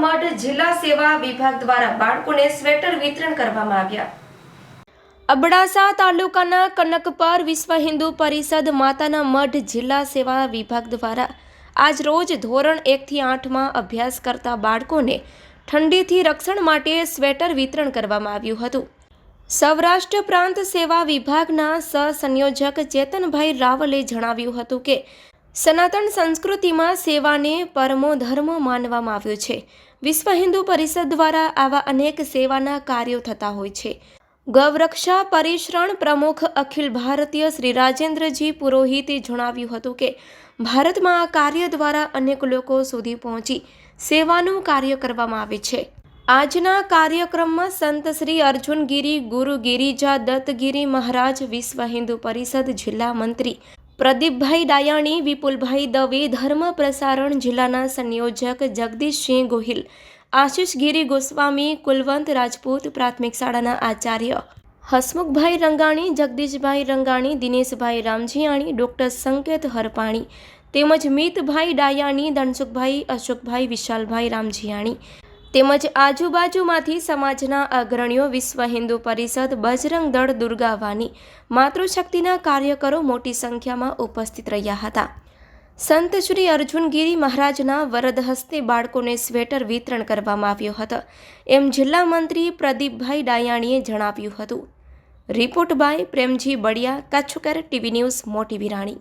મઢ જિલ્લા સેવા વિભાગ દ્વારા બાળકોને સ્વેટર વિતરણ કરવામાં આવ્યા. અબડાસા તાલુકાના કનકપર વિશ્વ હિન્દુ પરિષદ માતાના મઢ જિલ્લા સેવા વિભાગ દ્વારા આજ રોજ ધોરણ એકથી આઠમાં અભ્યાસ કરતા બાળકોને ઠંડીથી રક્ષણ માટે સ્વેટર વિતરણ કરવામાં આવ્યું હતું. સૌરાષ્ટ્ર પ્રાંત સેવા વિભાગના સહસંયોજક ચેતનભાઈ રાવલે જણાવ્યું હતું કે સનાતન સંસ્કૃતિમાં સેવાને પરમો ધર્મ માનવામાં આવ્યો છે. વિશ્વ હિન્દુ પરિષદ દ્વારા આવા અનેક સેવાના કાર્યો થતા હોય છે. ગૌરક્ષા પરિશ્રણ પ્રમુખ અખિલ ભારતીય શ્રી રાજેન્દ્રજી પુરોહિતે જણાવ્યું હતું કે, ભારતમાં આ કાર્ય દ્વારા અનેક લોકો સુધી પહોંચી સેવાનું કાર્ય કરવામાં આવે છે. આજના કાર્યક્રમમાં સંત શ્રી અર્જુનગીરી ગુરુ ગિરિજા દત્તગીરી મહારાજ, વિશ્વ હિન્દુ પરિષદ જિલ્લા મંત્રી પ્રદીપભાઈ ડાયાણી, વિપુલભાઈ દવે, ધર્મ પ્રસારણ જિલ્લાના સંયોજક જગદીશસિંહ ગોહિલ આશીષગીરી ગોસ્વામી, કુલવંત રાજપૂત, પ્રાથમિક શાળાના આચાર્ય હસમુખભાઈ રંગાણી, જગદીશભાઈ રંગાણી, દિનેશભાઈ રામજીયાણી, ડૉક્ટર સંકેત હરપાણી તેમજ મિતભાઈ ડાયાણી ધનસુખભાઈ અશોકભાઈ, વિશાલભાઈ રામજીયાણી તેમજ આજુબાજુમાંથી સમાજના અગ્રણીઓ વિશ્વ હિન્દુ પરિષદ, બજરંગ દળ દુર્ગાવાની માતૃશક્તિના કાર્યકરો મોટી સંખ્યામાં ઉપસ્થિત રહ્યા હતા. સંત શ્રી અર્જુનગીરી મહારાજના વરદ હસ્તે બાળકોને સ્વેટર વિતરણ કરવામાં આવ્યો હતો. એમ જિલ્લા મંત્રી પ્રદીપભાઈ ડાયાણીએ જણાવ્યું હતું. Report by Premji Baliya Kutchkar TV news, Moti Virani.